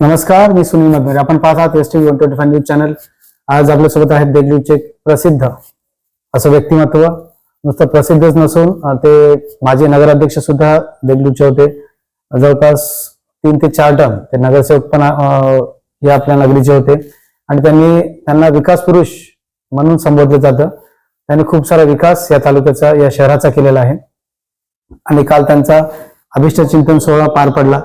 नमस्कार मी सुनील मधमेर आपण पाहत आहात S T one twenty five news channel आज आपल्यासोबत आहेत देगलूरचे प्रसिद्ध असं व्यक्तिमत्व नुसतं प्रसिद्धच नसून ते माजी नगराध्यक्ष सुद्धा देगलूरचे होते. जवळपास तीन ते चार टर्म ते नगरसेवक पण या हे आपल्या नगरीचे होते. आणि त्यांनी त्यांना विकास पुरुष म्हणून संबोधलं जातं. त्यांनी खूप सारा विकास या तालुक्याचा या शहराचा केलेला आहे. आणि काल त्यांचा अभिष्ट चिंतन सोहळा पार पडला.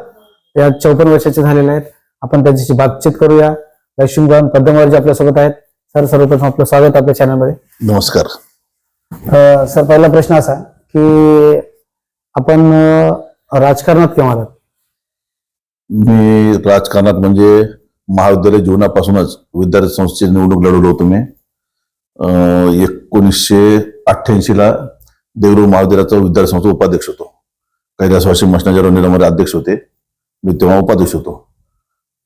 या चौपन्न वर्षाचे झालेले आहेत. आपण त्यांच्याशी बातचीत करूया. लक्ष्मीकांत पद्मवारजी आपल्यासोबत आहेत. सर सर्वप्रथम आपलं स्वागत आपल्या चॅनलमध्ये. नमस्कार. अं, सर पहिला प्रश्न असा की आपण अं, राजकारणात केव्हा आलात? मी राजकारणात म्हणजे महाविद्यालय जीवनापासूनच विद्यार्थी संस्थेची निवडणूक लढवलो होतो मी. अं, एकोणीसशे अठ्ठ्याऐंशी ला देवरूर महाविद्यालयाचा विद्यार्थी संस्था उपाध्यक्ष होतो. कैलास वाशी मशनाच्या अध्यक्ष होते. मी तेव्हा उपाध्यक्ष होतो.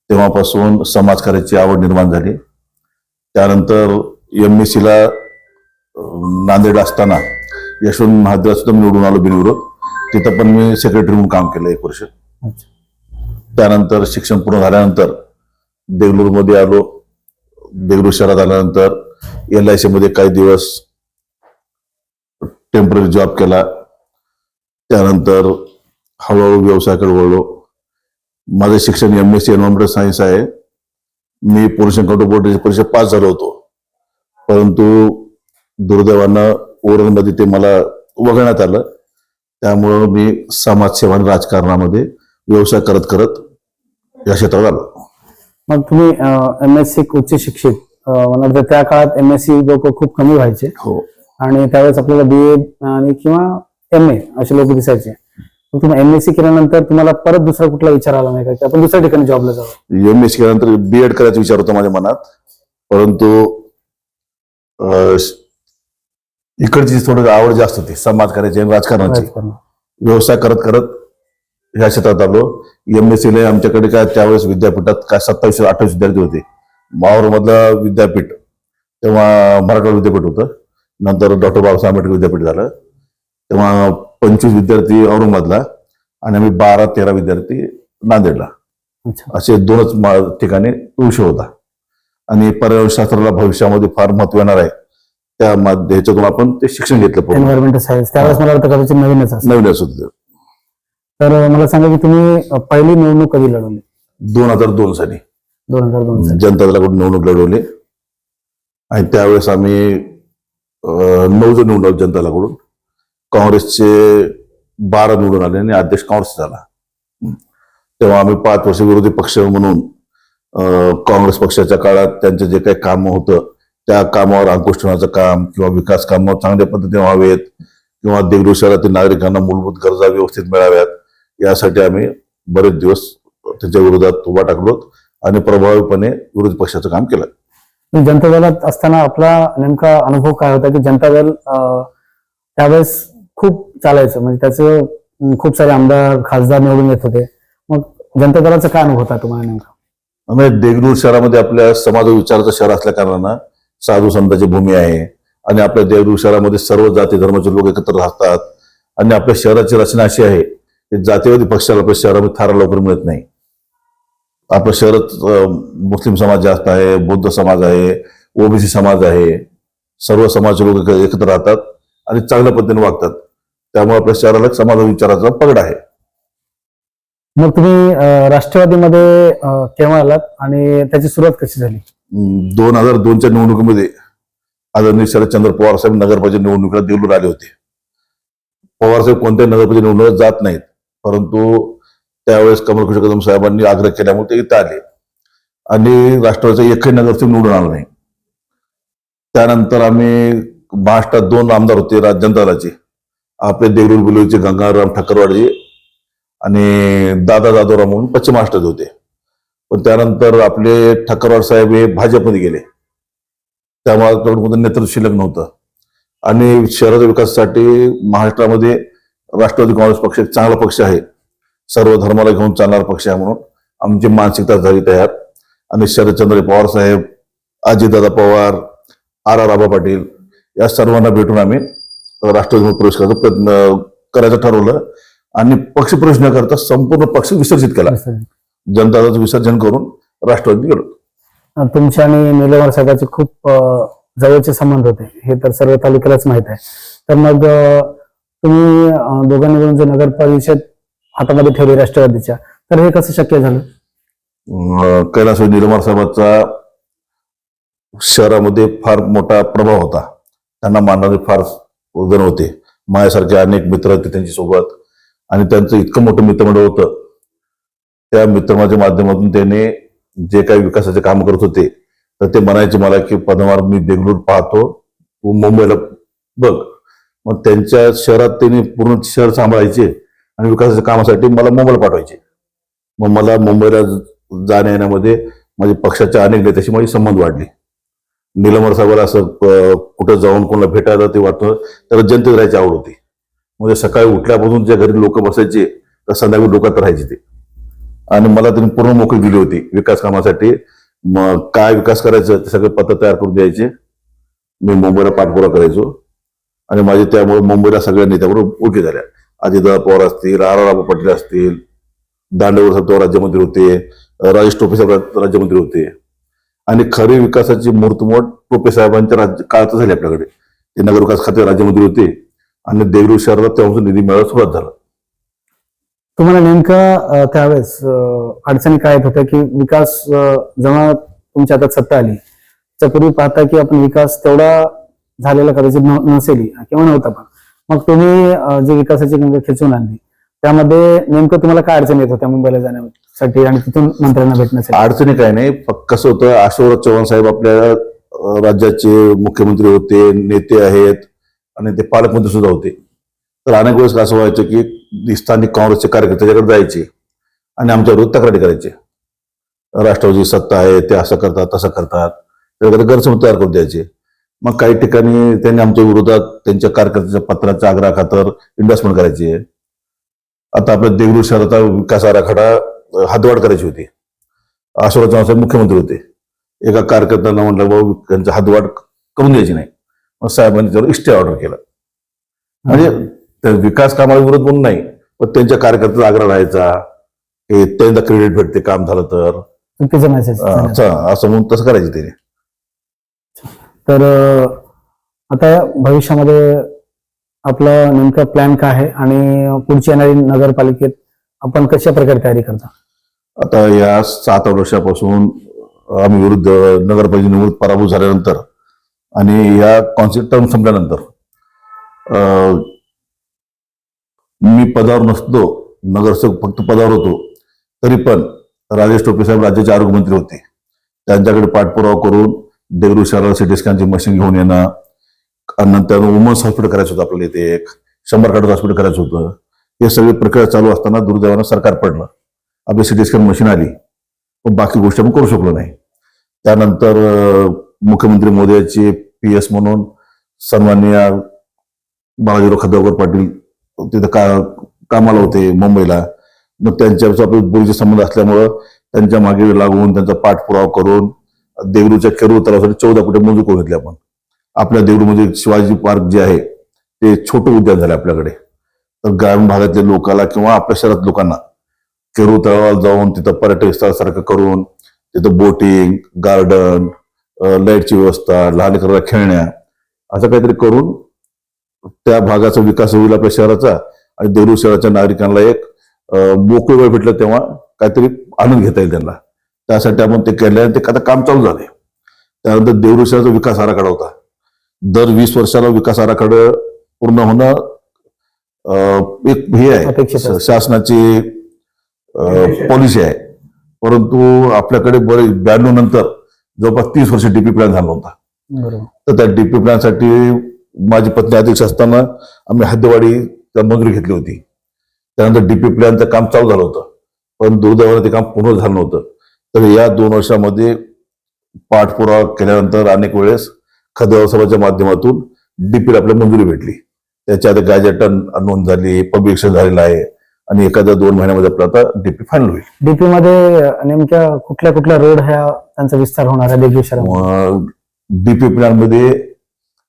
तेव्हापासून समाजकार्याची आवड निर्माण झाली. त्यानंतर एम एस सीला नांदेड असताना यशवंत महाविद्यालयात सुद्धा मी निवडून आलो बिनविरोध. तिथं पण मी सेक्रेटरी म्हणून काम केलं एक वर्ष. त्यानंतर शिक्षण पूर्ण झाल्यानंतर देगलूरमध्ये आलो. देगलूर शहरात आल्यानंतर एल आय सीमध्ये काही दिवस टेंपररी जॉब केला. त्यानंतर हळूहळू व्यवसायाकडे वळलो. माझं शिक्षण M S C environmental science आहे. मी पोल्युशन कंट्रोल बोर्डाची परीक्षा पास झालो होतो. परंतु दुर्दैवानं ओरलमध्ये ते मला वगळण्यात आलं. त्यामुळं मी समाजसेवा आणि राजकारणामध्ये व्यवसाय करत करत या क्षेत्रात आलो. मग तुम्ही एम एस सी उच्च शिक्षित मला वाटतं त्या काळात एम एस सी लोक खूप कमी व्हायचे. हो. आणि त्यावेळेस आपल्याला बी ए आणि किंवा एम ए असे लोक दिसायचे. मग तुम्ही एम एस सी केल्यानंतर तुम्हाला परत दुसरा कुठला विचार आला नाही का? की आपण दुसऱ्या ठिकाणी जॉबला जावं एम एस केल्यानंतर बी एड करायचा विचार होता माझ्या मनात. परंतु अं, इकडची थोडी आवड जास्त होती. समाजकार्याची आणि राजकारणाची. राजकारण. व्यवसाय करत करत या क्षेत्रात आलो. एम एस ला आमच्याकडे काय त्यावेळेस विद्यापीठात काय सत्तावीस अठ्ठावीस विद्यार्थी होते. मावळ मधलं विद्यापीठ तेव्हा मराठवाडा विद्यापीठ होतं. नंतर डॉक्टर बाबासाहेब आंबेडकर विद्यापीठ झालं. तेव्हा पंचवीस विद्यार्थी औरंगाबादला. आणि आम्ही बारा तेरा विद्यार्थी नांदेडला. असे दोनच ठिकाणी विषय होता. आणि पर्यावरणशास्त्राला भविष्यामध्ये फार महत्त्व येणार आहे. त्या ह्याच्यातून आपण ते शिक्षण घेतलं एन्व्हायरमेंटल सायन्स त्यावेळेस मला वाटतं कदाचित नवीनच असेल. नवीन असं होतं. तर मला सांगा की तुम्ही पहिली निवडणूक कधी लढवली? दोन हजार दोन साली. दोन हजार दोन जनता दलाकडून निवडणूक लढवली. आणि त्यावेळेस आम्ही नऊ जण निवडून जनता दलाकडून काँग्रेसचे बारा निवडून आले आणि अध्यक्ष काँग्रेस झाला. तेव्हा आम्ही पाच वर्ष विरोधी पक्ष म्हणून काँग्रेस पक्षाच्या काळात त्यांचं जे काही काम होतं त्या कामावर अंकुश ठेवण्याचं काम किंवा विकास कामं चांगल्या पद्धतीने व्हावेत किंवा देगलूर शहरातील नागरिकांना मूलभूत गरजा व्यवस्थित मिळाव्यात यासाठी आम्ही बरेच दिवस त्याच्या विरोधात उभा टाकलो आणि प्रभावीपणे विरोधी पक्षाचं काम केलं. जनता दलात असताना आपला नेमका अनुभव काय होता की जनता दल त्यावेळेस खूप चालायचं. म्हणजे त्याचं खूप सारे आमदार खासदार निवडून येत होते. मग जनता दलाचा काय अनुभव होता तुम्हाला नेमका? म्हणजे देगलूर शहरामध्ये आपल्या समाज विचाराचं शहर असल्या कारणानं साधू संतांची भूमी आहे. आणि आपल्या देगलूर शहरामध्ये सर्व जाती धर्माचे लोक एकत्र राहतात. आणि आपल्या शहराची रचना अशी आहे की जातीवादी पक्षाला आपल्या शहरामध्ये थारा लवकर मिळत नाही. आपल्या शहरात मुस्लिम समाज जास्त आहे बौद्ध समाज आहे ओबीसी समाज आहे. सर्व समाजाचे लोक एकत्र राहतात आणि चांगल्या पद्धतीने वागतात. त्यामुळे आपल्या शहराला समाज विचाराचा पगड आहे. मग तुम्ही राष्ट्रवादीमध्ये केव्हा आलात आणि त्याची सुरुवात कशी झाली? दोन हजार दोनच्या निवडणुकीमध्ये आदरणीय शरदचंद्र पवार साहेब नगरपालिका निवडणुकीला देगलूर आले होते. पवार साहेब कोणत्याही नगरपालिका निवडणुकीत जात नाहीत परंतु त्यावेळेस कमलकृष्ण कदम साहेबांनी आग्रह केल्यामुळे ते इथं आले. आणि राष्ट्रवादीचा एकही नगरसेवक निवडून आला नाही. त्यानंतर आम्ही महाराष्ट्रात दोन आमदार होते राज जनता दलाचे आपले देगलूर बुलवीचे गंगाराम ठक्करवाडजी आणि दादा जाधवराव म्हणून पश्चिम महाराष्ट्रात होते. पण त्यानंतर आपले ठक्करवाड साहेब हे भाजपमध्ये गेले. त्यामुळे नेतृत्व शिल्लक नव्हतं. आणि शहराच्या विकासासाठी महाराष्ट्रामध्ये राष्ट्रवादी काँग्रेस पक्ष एक चांगला पक्ष आहे. सर्व धर्माला घेऊन चालणारा पक्ष आहे म्हणून आमची मानसिकता झाली तयार. आणि शरदचंद्र पवार साहेब अजितदादा पवार आर आर आबा पाटील या सर्वांना भेटून आम्ही राष्ट्रवादीमध्ये प्रवेश करायचा प्रयत्न करायचं ठरवलं. आणि पक्ष प्रवेश न करता संपूर्ण पक्ष विसर्जित केला. जनताचं विसर्जन करून राष्ट्रवादी गेलो. तुमच्या आणि निलवार साहेबांचे खूप जवळचे संबंध होते. हे तर सर्व तालुक्यालाच माहीत आहे. तर मग तुम्ही दोघांनी मिळून जे नगर परिषद हातामध्ये ठेवली राष्ट्रवादीच्या तर हे कसं शक्य झालं? कैलास निलमार साहेबांचा शहरामध्ये फार मोठा प्रभाव होता. त्यांना मानणारे फार जण होते. माझ्यासारखे अनेक मित्र होते त्यांच्यासोबत आणि त्यांचं इतकं मोठं मित्रमंडळ होतं. त्या मित्रमाच्या माध्यमातून त्याने जे काही विकासाचे काम करत होते तर ते म्हणायचे मला की पदमार मी बेंगलोर पाहतो. तू मुंबईला बघ. मग त्यांच्या शहरात त्यांनी पूर्ण शहर सांभाळायचे आणि विकासाच्या कामासाठी मला मुंबईला पाठवायचे. मग मला मुंबईला जाण्या येण्यामध्ये माझे पक्षाच्या अनेक नेत्याशी माझी संबंध वाढले. निलंबर साहेबाला असं कुठं जाऊन कोणाला भेटायला ते वाटतं तर जनतेत राहायची आवड होती. म्हणजे सकाळी उठल्यापासून ज्या घरी लोक बसायचे तर संध्याकाळी डोक्यात राहायचे ते. आणि मला त्यांनी पूर्ण मोकळी दिली होती विकास कामासाठी. मग काय विकास करायचं ते सगळे पत्र तयार करून द्यायचे. मी मुंबईला पाठपुरा करायचो. आणि माझे त्यामुळे मुंबईला सगळ्या नेत्याबरोबर ओके झाल्या. अजितदादा पवार असतील आराराव पाटील असतील दांडेवर साहेब राज्यमंत्री होते राजेश टोपे साहेब राज्यमंत्री होते. आणि खरी विकासाची मूर्तमोड टोपे साहेबांच्या राज्य काळात झाली आपल्याकडे. ते नगरविकास खाते राज्यमंत्री होते आणि देगलूर शहराला तेव्हापासून निधी मिळायला सुरुवात झाला. तुम्हाला नेमका त्यावेळेस अडचणी काय येत होत्या की विकास जेव्हा तुमच्या हातात सत्ता आली त्यापूर्वी पाहता की आपण विकास तेवढा झालेला कदाचित न- नसेल किंवा नव्हता पण. मग तुम्ही जे विकासाची गंगा खेचून आणली त्यामध्ये नेमकं तुम्हाला काय अडचण येत होत्या मुंबईला साठी आणि तिथून मंत्र्यांना भेटण्यासाठी. अडचणी काय नाही. फक्त कसं होतं आशोरथ चव्हाण साहेब आपल्या राज्याचे मुख्यमंत्री होते नेते आहेत आणि ते पालकमंत्री सुद्धा होते. तर अनेक वेळेस असं व्हायचं की स्थानिक काँग्रेसचे कार्यकर्ते त्याच्याकडे जायचे आणि आमच्या तक्रारी करायचे. राष्ट्रवादी सत्ता आहे ते असं करतात तसं करतात. त्याच्याकडे गैरसमज तयार करून द्यायचे. मग काही ठिकाणी त्यांनी आमच्या विरोधात त्यांच्या कार्यकर्त्याच्या पत्राच्या आग्रह खातर इन्व्हेस्टमेंट करायची. आता आपल्या देगलूर शहराचा विकास आराखडा अं, हद्दवाढ करायची होती. अशोक चव्हाण साहेब मुख्यमंत्री होते. एका कार्यकर्त्यांना म्हटलं बाबा त्यांचा हद्दवाढ करून द्यायची नाही. मग साहेबांनी त्यावर इष्टे ऑर्डर केला. म्हणजे त्या विकास कामाला विरोध म्हणून नाही पण त्यांच्या कार्यकर्त्याचा आग्रह राहायचा की त्यांना क्रेडिट भेटते काम झालं तर. असं म्हणून तसं करायचे त्याने. तर आता भविष्यामध्ये आपला नेमका प्लॅन काय आहे आणि पुढची येणारी नगरपालिकेत आपण कशा प्रकारे तयारी करता? आता या सात आठ वर्षापासून आम्ही विरुद्ध नगरपालिका निवडणूक पराभूत झाल्यानंतर आणि या कॉन्सेप्ट टर्म संपल्यानंतर अं, मी पदावर नसतो नगरसेवक फक्त पदावर होतो तरी पण राजेश टोपे साहेब राज्याचे आरोग्यमंत्री होते. त्यांच्याकडे पाठपुरावा करून देगलूर शहराला सिटी स्कॅनची मशीन घेऊन येणं नंतर वुमन्स हॉस्पिटल करायचं होतं आपल्याला इथे एक शंभर काढत हॉस्पिटल करायचं होतं. हे सगळी प्रक्रिया चालू असताना दुर्दैवानं सरकार पडलं. आपली सिटी स्कॅन मशीन आली. पण बाकी गोष्टी आपण करू शकलो नाही. त्यानंतर मुख्यमंत्री मोदीचे पी एस म्हणून सन्माननीय बाळाजीराव खद्दावकर पाटील तिथं का कामाला होते मुंबईला. मग त्यांच्या आपले बोलीचे संबंध असल्यामुळं त्यांच्या मागे लागून त्यांचा पाठपुरावा करून देवरूच्या केरूर तलावासाठी चौदा कोटी मंजूर करून घेतले आपण. आपल्या देवरूमध्ये शिवाजी पार्क जे आहे ते छोटं उद्यान झालं आपल्याकडे. तर ग्रामीण भागातल्या लोकांना किंवा आपल्या शहरात लोकांना केरूर तळावाला जाऊन तिथं पर्यटक स्थळासारखं करून तिथं बोटिंग गार्डन लाईटची व्यवस्था लहान लेकराला खेळण्या असं काहीतरी करून त्या भागाचा विकास होईल आपल्या शहराचा आणि देरूर शहराच्या नागरिकांना एक मोकळी वेळ भेटलं तेव्हा काहीतरी आनंद घेता येईल त्यांना. त्यासाठी आपण ते केले आणि ते आता काम चालू झाले त्यानंतर देऊळ शहराचा विकास आराखडा होता. दर वीस वर्षाला विकास आराखडा पूर्ण होणं एक हे आहे. शासनाची पॉलिसी आहे. परंतु आपल्याकडे बरे ब्याण्णव नंतर जवळपास तीस वर्ष डीपी प्लॅन झाला होता तर त्या डीपी प्लॅनसाठी माझी पत्नी अध्यक्ष असताना आम्ही हद्दवाडी मंजुरी घेतली होती. त्यानंतर डीपी प्लॅनचं काम चालू झालं होतं. पण दुर्दैवानं ते काम पूर्ण झालं नव्हतं. तर या दोन वर्षामध्ये पाठपुरावा केल्यानंतर अनेक वेळेस खत व्यवस्थापनाच्या माध्यमातून डीपीला आपल्याला मंजुरी भेटली. त्याच्या आता गॅजेटन नोंद झाली पब्लिकेशन झालेलं आहे. आणि एखाद्या दोन महिन्यामध्ये आपलं आता डीपी फायनल होईल. डीपी मध्ये नेमक्या कुठल्या कुठल्या रोड ह्या त्यांचा विस्तार होणार आहे देगलूर शहरामध्ये डीपी प्लॅनमध्ये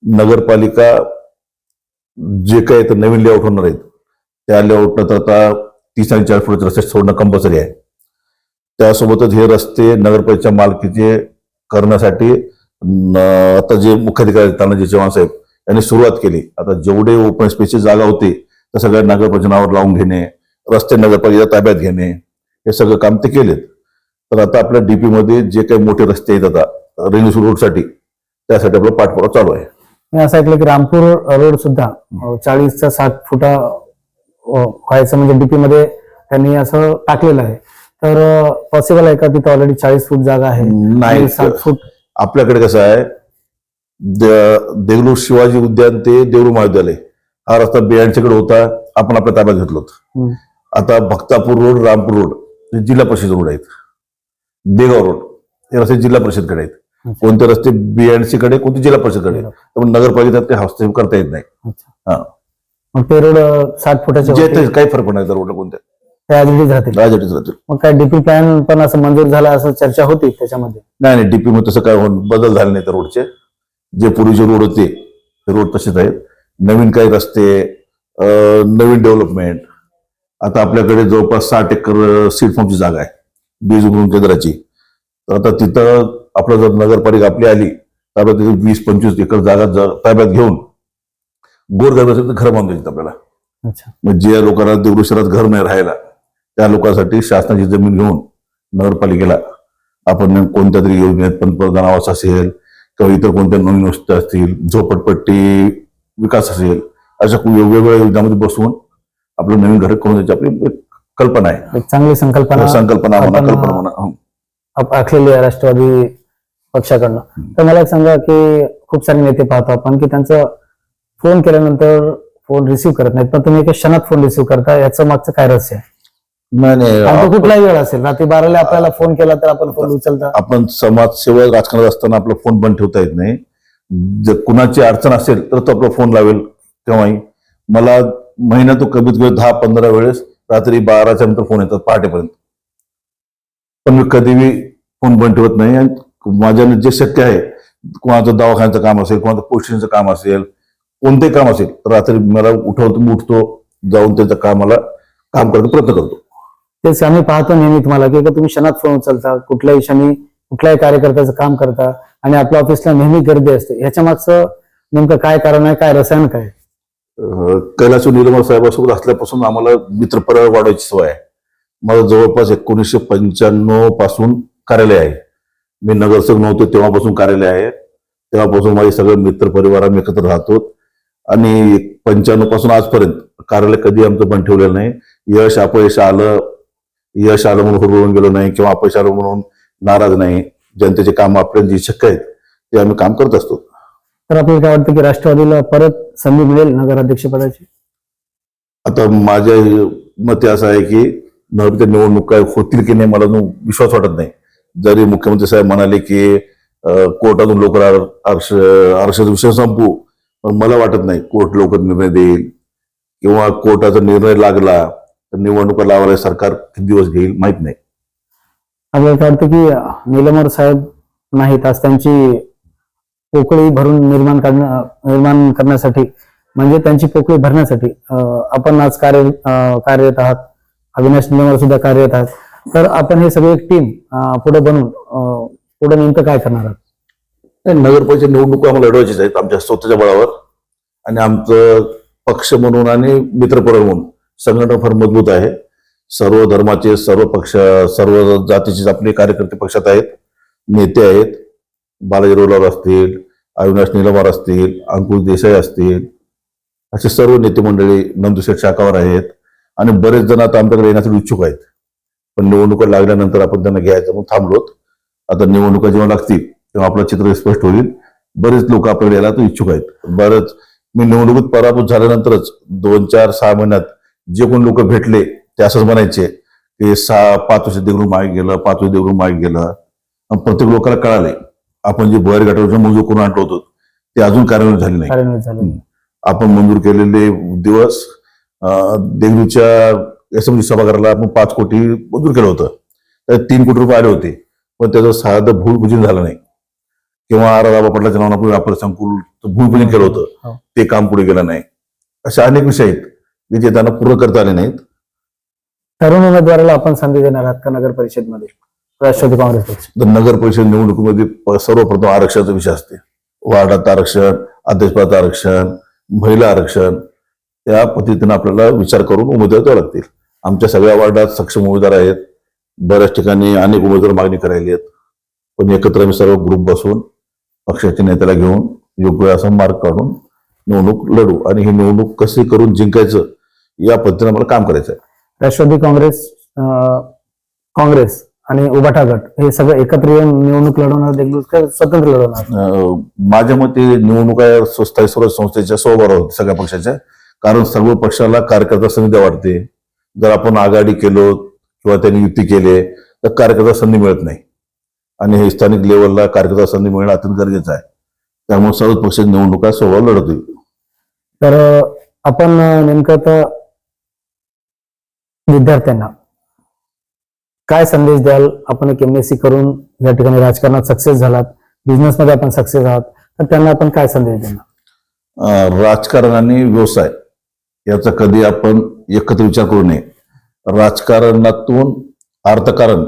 नगरपालिका जे काही तर नवीन लेआउट होणार आहेत त्या लेआउटनं तर आता तीस आणि चाळीस फुटाचे रस्ते सोडणं कंपल्सरी आहे. त्यासोबतच हे रस्ते नगरपालिकेच्या मालकीचे करण्यासाठी आता जे मुख्याधिकारी तानाजी चव्हाण साहेब यांनी सुरुवात केली. आता जेवढे ओपन स्पेसची जागा होती त्या सगळ्या नगरपालिकेच्या नावावर लावून घेणे रस्ते नगरपालिकेच्या ताब्यात घेणे हे सगळं काम ते केलेत. तर आता आपल्या डीपी मध्ये जे काही मोठे रस्ते आहेत आता रेल्वे रोडसाठी त्यासाठी आपला पाठपुरावा चालू आहे. मी असं ऐकलं की रामपूर रोड सुद्धा चाळीसचा साठ फुटा व्हायचं म्हणजे डीपी मध्ये त्यांनी असं टाकलेलं आहे. तर पॉसिबल आहे का तिथं ऑलरेडी चाळीस फूट जागा आहे? नाही साठ फूट? आपल्याकडे कसं आहे द- देगलूर शिवाजी उद्यान ते देवरू महाविद्यालय हा रस्ता बियांच्याकडे होता आपण आपल्या ताब्यात घेतलो. आता भक्तापूर रोड रामपूर रोड हे जिल्हा परिषद रोड आहेत. देगाव रोड हे रस्ते जिल्हा परिषदकडे आहेत. कोणते रस्ते बीएनसी कडे कोणते जिल्हा परिषदकडे. त्यामुळे नगरपालिकेत ते हस्तक्षेप करता येत नाही. हा. मग ते रोड साठ फुटाचे जे होते, ते काही फरक पडणार रोडला कोणत्या. ते ऍज राहतील. राहतील. मग काय डीपी प्लॅन पण असं मंजूर झाला असं चर्चा होती त्याच्यामध्ये? नाही नाही डीपी मध्ये तसं काय होऊन बदल झाले नाही त्या रोडचे. जे पूर्वीचे रोड होते ते रोड तसेच आहेत. नवीन काही रस्ते अं, नवीन डेव्हलपमेंट आता आपल्याकडे जवळपास साठ एकर सीड फॉर्मची जागा आहे बीज उगवण केंद्राची. तर आता तिथं आपलं जर नगरपालिका आपली आली तर तिथे वीस पंचवीस एकर जागा ताब्यात घेऊन गोरगरीब असेल तर घर बांधून द्यायचं आपल्याला. अच्छा. मग जे लोकांना देवळू शहरात घर नाही राहायला त्या लोकांसाठी शासनाची जमीन घेऊन नगरपालिकेला आपण कोणत्या तरी योजनेत पंतप्रधान आवास असेल किंवा इतर कोणत्या नवीन गोष्टी असतील झोपडपट्टी विकास असेल अशा वेगवेगळ्या योजनांमध्ये बसवून आपलं नवीन घर करून द्यायची आपली एक कल्पना आहे. चांगली संकल्पना संकल्पना म्हणा कल्पना म्हणा हं. आप- आखलेली आहे राष्ट्रवादी पक्षाकडनं. तर मला एक सांगा की खूप सारे नेते पाहतो आपण की त्यांचं फोन केल्यानंतर फोन रिसिव्ह करत नाहीत पण तुम्ही एका क्षणात फोन रिसिव्ह करता याचं मागचं काय रहस्य आहे? नाही नाही. आणि तो आपण- कुठलाही वेळ असेल रात्री बाराला आपल्याला फोन केला तर आपण फोन उचलता. आपण समाजसेवा राजकारणात असताना आपला फोन बंद ठेवता येत नाही. जर कुणाची अडचण असेल तर तो आपला फोन लावेल तेव्हाही. मला महिन्यातून कमीत कमी दहा पंधरा वेळेस रात्री बाराच्या नंतर फोन येतात पहाटेपर्यंत. पण मी कधीही फोन बंद ठेवत नाही आणि माझ्याने जे शक्य आहे कोणाचं दवाखान्याचं काम असेल कोणाचं पोस्टिंगचं काम असेल कोणतेही काम असेल तर रात्री मला उठवतो मी उठतो जाऊन त्याचं कामाला काम करतो प्रयत्न करतो. तेच आम्ही पाहतो नेहमी तुम्हाला की तुम्ही क्षणात फोन उचलता कुठल्याही क्षणी कुठल्याही कार्यकर्त्याचं काम करता आणि आपल्या ऑफिसला नेहमी गर्दी असते. ह्याच्या मागचं नेमकं काय कारण आहे काय रसायन काय? कैलास निलमर साहेबांसोबत असल्यापासून आम्हाला मित्रपरिवार वाढवायची सवय आहे. माझं जवळपास एकोणीसशे पंच्याण्णवपासून कार्यालय आहे. मी नगरसेवक नव्हतो तेव्हापासून कार्यालय आहे. तेव्हापासून माझे सगळे मित्र परिवार आम्ही एकत्र राहतो. आणि पंच्याण्णवपासून आजपर्यंत कार्यालय कधी आमचं बंद ठेवलेलं नाही. यश अपयश आलं यश आलं म्हणून हुरळून गेलो नाही किंवा अपयश आलं म्हणून नाराज नाही. जनतेचे काम आपल्याला जे शक्य आहेत ते आम्ही काम करत असतो. तर आपल्याला काय वाटतं की राष्ट्रवादीला परत संधी मिळेल नगराध्यक्षपदाची आता माझ्या मते असं आहे की नगरच्या निवडणूक काय होतील की नाही मला विश्वास वाटत नाही. जरी मुख्यमंत्री साहेब म्हणाले की कोर्टातून लवकर आर- आरक्ष आरक्षणाचा विषय संपू पण मला वाटत नाही कोर्ट लवकर निर्णय देईल. किंवा कोर्टाचा निर्णय लागला तर निवडणुका लावायला सरकार किती दिवस घेईल माहीत नाही. आपल्याला काय वाटतं की निलमर साहेब नाहीत आज त्यांची पोकळी भरून निर्माण करण्या निर्माण करण्यासाठी म्हणजे त्यांची पोकळी भरण्यासाठी आपण आज कार्य कार्यरत आहात अविनाश निलमर सुद्धा कार्यरत आहात. तर आपण हे सगळे एक टीम पुढे बनवून पुढे नेमकं काय करणार आहात? नाही, नगरपालिका निवडणुका आम्हाला लढवायचीच आहेत आमच्या स्वतःच्या बळावर. आणि आमचं पक्ष म्हणून आणि मित्रपरिवार म्हणून संघटना फार मजबूत आहे. सर्व धर्माचे सर्व पक्ष सर्व जातीचे आपले कार्यकर्ते पक्षात आहेत नेते आहेत. बालाजी रोलावर असतील अविनाश निलमार असतील अंकुश देसाई असतील असे सर्व नेते मंडळी नंदुशेठ शाखावर आहेत आणि बरेच जण आता आमच्याकडे येण्यासाठी इच्छुक आहेत. पण निवडणुका लागल्यानंतर आपण त्यांना घ्यायचं म्हणून थांबलोत. आता निवडणुका जेव्हा लागतील तेव्हा आपलं चित्र स्पष्ट होईल. बरेच लोक आपल्याकडे यायला तर इच्छुक आहेत. बरेच मी निवडणुकीत पराभूत झाल्यानंतरच दोन चार सहा महिन्यात जे कोण लोक भेटले ते असंच म्हणायचे की सहा पाच वर्ष देगरून मागे गेलं पाच वर्ष देगरून मागे गेलं. प्रत्येक लोकांना कळाले आपण जे बहर गटावरचं मंजूर करून आणलं होतो ते अजून कार्यान्वित झाले नाही. आपण मंजूर केलेले दिवस देगलूरच्या असेंब्ली सभागृहाला आपण पाच कोटी मंजूर केलं होतं. त्यात तीन कोटी रुपये आले होते पण त्याचं साधं भूमिपूजन झालं नाही. किंवा राबा पटलाच्या नावानं आपण व्यापार संकुल भूमिपूजन केलं हो. होतं ते काम पुढे गेलं नाही. अशा अनेक विषय आहेत की जे त्यांना पूर्ण करता आले नाहीत. तरुण उमेदवाराला आपण संधी देणार आहात का नगर परिषदमध्ये? राष्ट्रवादी काँग्रेस पक्ष. तर नगर परिषद निवडणुकीमध्ये सर्वप्रथम आरक्षणाचा विषय असते. वार्डात आरक्षण अध्यक्षपदाचं आरक्षण महिला आरक्षण त्या पद्धतीने आपल्याला विचार करून उमेदवार द्यावे लागतील. आमच्या सगळ्या वार्डात सक्षम उमेदवार आहेत. बऱ्याच ठिकाणी अनेक उमेदवार मागणी करायली आहेत. पण एकत्र आम्ही सर्व ग्रुप बसून पक्षाच्या नेत्याला घेऊन योग्य असा मार्ग काढून निवडणूक लढू. आणि ही निवडणूक कशी करून जिंकायचं या पद्धतीने मला काम करायचं आहे राष्ट्रवादी काँग्रेस काँग्रेस आणि उबाटा गट. हे सगळं एकत्र येऊन निवडणूक लढवणार देखील का स्वतंत्र लढवणार. अं, माझ्या मते निवडणुका या स्थायी स्वराज्य संस्थेच्या सोबत होत सगळ्या पक्षाच्या. कारण सर्व पक्षाला कार्यकर्ता संधी वाटते जर आपण आघाडी केलो किंवा त्यांनी युती केले तर कार्यकर्ता संधी मिळत नाही. आणि हे स्थानिक लेवलला कार्यकर्ता संधी मिळणं अत्यंत गरजेचं आहे. त्यामुळे सर्व पक्ष निवडणुका सोबत लढवतील. तर अं, आपण अं, नेमकं तर विद्यार्थ्यांना काय संदेश द्याल? आपण एक एम एस सी करून या ठिकाणी राजकारणात सक्सेस झालात बिझनेसमध्ये आपण सक्सेस आहात तर त्यांना आपण काय संदेश देणार? राजकारण आणि व्यवसाय याचा कधी आपण एकत्र विचार करू नये. राजकारणातून अर्थकारण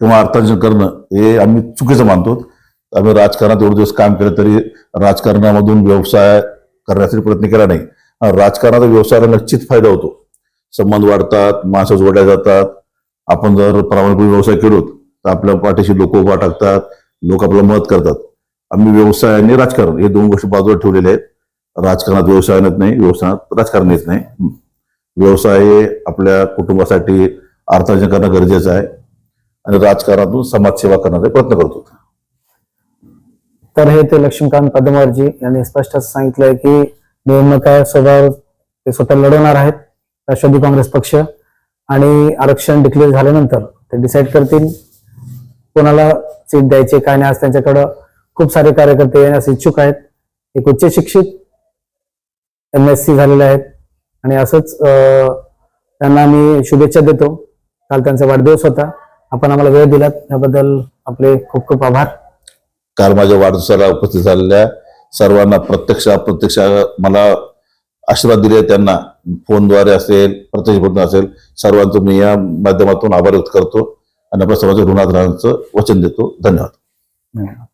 किंवा अर्थार्जन करणं हे आम्ही चुकीचं मानतो. आम्ही राजकारणात एवढे दिवस काम केलं तरी राजकारणामधून व्यवसाय करण्यासाठी प्रयत्न केला नाही. राजकारणाचा व्यवसायाला नक्कीच फायदा होतो. संबंध वाढतात माणसं जोडल्या जातात आपण जर प्रामाणिक व्यवसाय केलो तर आपल्या पाठीशी लोक उभा टाकतात लोक आपल्याला मदत करतात. आम्ही व्यवसाय आणि राजकारण हे दोन गोष्टी बाजूला ठेवलेल्या आहेत. राजकारणात व्यवसाय आणत नाही व्यवसायात राजकारण येत नाही. व्यवसाय हे आपल्या कुटुंबासाठी अर्थार्जन करणं गरजेचं आहे. आणि राजकारणातून समाजसेवा करण्याचा प्रयत्न करतो तर हे ते लक्ष्मीकांत पदमारजी यांनी स्पष्ट सांगितलंय की निवडणुका स्वभाव ते स्वतः लढवणार आहेत. राष्ट्रवादी काँग्रेस पक्ष आणि आरक्षण डिक्लेअर झाल्यानंतर ते डिसाईड करतील कोणाला सीट द्यायची काय नाही आज त्यांच्याकडं खूप सारे कार्यकर्ते येण्यास इच्छुक आहेत. एक उच्च शिक्षित एम एस सी झालेले आहेत. आणि असंच त्यांना मी शुभेच्छा देतो. काल त्यांचा वाढदिवस होता. आपण आम्हाला वेळ दिलात. त्याबद्दल आपले खूप खूप आभार. काल माझ्या वाढदिवसाला उपस्थित झालेल्या सर्वांना प्रत्यक्ष अप्रत्यक्ष मला आशीर्वाद दिले त्यांना फोनद्वारे असेल प्रत्यक्ष असेल सर्वांचं मी या माध्यमातून आभार व्यक्त करतो आणि आपल्या सर्वांच्या ऋणात राहण्याचं वचन देतो. धन्यवाद. धन्यवाद.